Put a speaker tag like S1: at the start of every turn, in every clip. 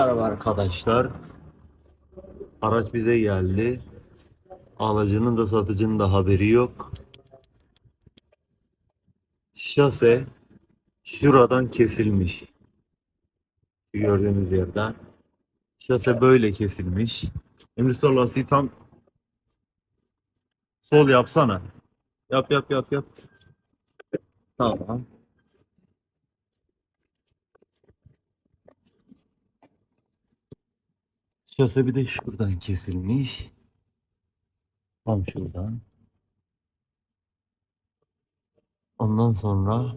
S1: Merhaba arkadaşlar. Araç bize geldi. Alıcının da satıcının da haberi yok. Şase şuradan kesilmiş. Gördüğünüz yerden. Şase böyle kesilmiş. Emre sol lastiği tam sol yapsana. Yap yap yap yap. Tamam. Şase bir de şuradan kesilmiş. Tam şuradan. Ondan sonra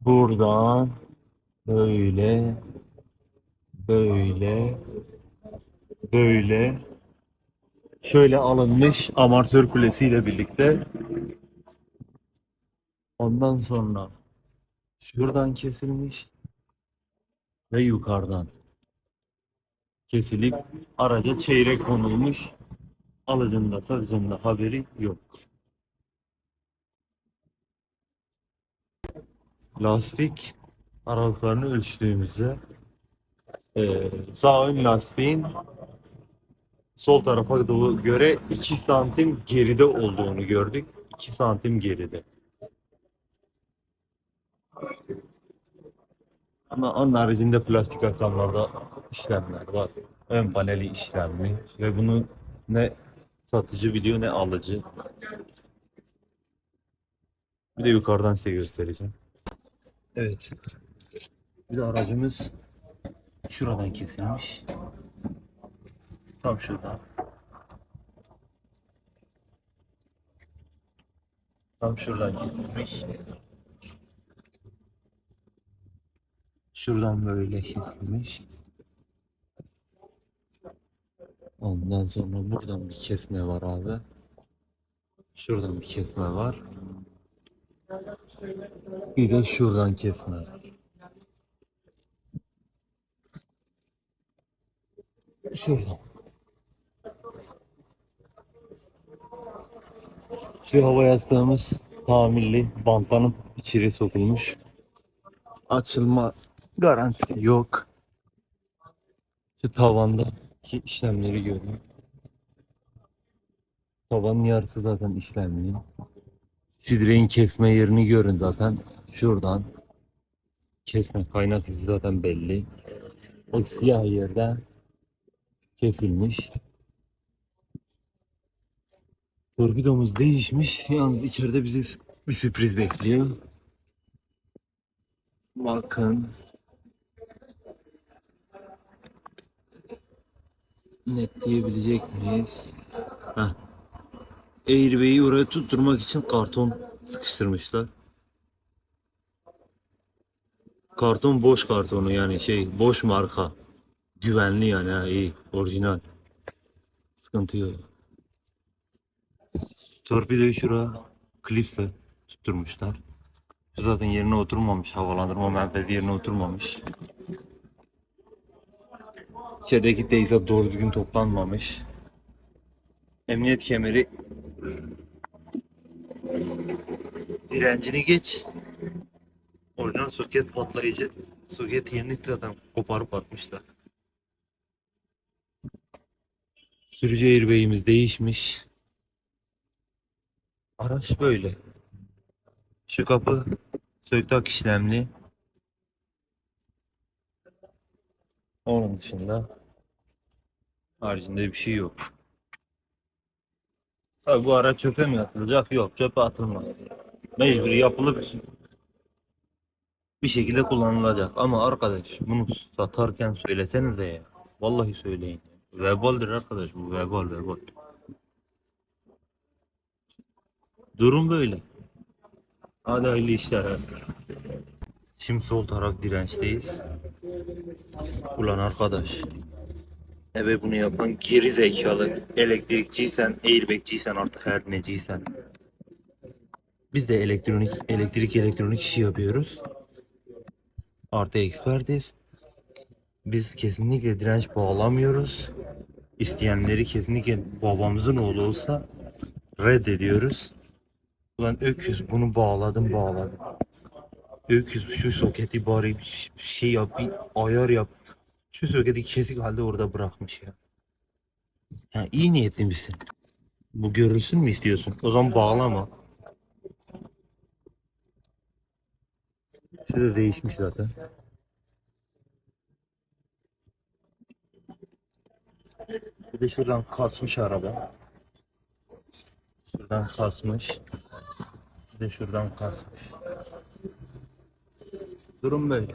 S1: buradan böyle böyle böyle şöyle alınmış amatör kulesiyle birlikte. Ondan sonra şuradan kesilmiş ve yukarıdan kesilip araca çeyrek konulmuş. Alıcının da satıcının haberi yok. Lastik aralıklarını ölçtüğümüzde eee sağ ön lastiğin sol tarafa doğru göre 2 santim geride olduğunu gördük. 2 santim geride. Ama onun haricinde plastik aksamlarda işlemler var. Ön paneli işlemli ve bunu ne satıcı biliyor ne alıcı. Bir de yukarıdan size göstereceğim. Evet. Bir de aracımız şuradan kesilmiş. Tam şuradan. Tam şuradan kesilmiş. Şuradan böyle kesilmiş. Ondan sonra buradan bir kesme var abi. Şuradan bir kesme var. Bir de şuradan kesme var. Şuradan. Şu hava yastığımız tamirli, bantlanıp içeri sokulmuş. Açılma garantisi yok. Şu tavandaki işlemleri görün. Tavanın yarısı zaten işlemli. Şu direğin kesme yerini görün zaten. Şuradan kesme kaynak izi zaten belli. O siyah yerden kesilmiş. Torpidomuz değişmiş. Yalnız içeride bizi bir sürpriz bekliyor. Bakın. Netleyebilecek miyiz? Heh. Airbag'i oraya tutturmak için karton sıkıştırmışlar. Karton boş kartonu yani şey boş marka. Güvenli yani ha iyi orijinal. Sıkıntı yok. Torpidoyu şura klipse tutturmuşlar. Şu zaten yerine oturmamış. Havalandırma menfezi yerine oturmamış. İçerideki teyze doğru düzgün toplanmamış. Emniyet kemeri direncini geç. Orijinal soket patlayıcı. Soket yerini zaten koparıp atmışlar. Sürücü airbag'imiz değişmiş. Araç böyle. Şu kapı söktak işlemli. Onun dışında haricinde bir şey yok. Tabii bu araç çöpe mi atılacak? Yok çöpe atılmaz. Mecburi yapılıp bir şekilde kullanılacak. Ama arkadaş bunu satarken söylesenize ya. Vallahi söyleyin. Vebaldir arkadaş bu vebal vebal. Durum böyle. Hadi hayırlı işler. Şimdi sol taraf dirençteyiz. Ulan arkadaş. Ebe bunu yapan geri zekalı elektrikçiysen, airbagciysen artık her neciysen. Biz de elektronik, elektrik elektronik işi yapıyoruz. Artı ekspertiz. Biz kesinlikle direnç bağlamıyoruz. İsteyenleri kesinlikle babamızın oğlu olsa reddediyoruz. Ulan öküz bunu bağladım bağladım. Öküz şu soketi bari bir şey yap, bir ayar yap. Şu soketi kesik halde orada bırakmış ya. Ha, iyi niyetli misin? Bu görülsün mü istiyorsun? O zaman bağlama. Şu da değişmiş zaten. Bir de şuradan kasmış araba. Şuradan kasmış. Bir de şuradan kasmış. Durum böyle.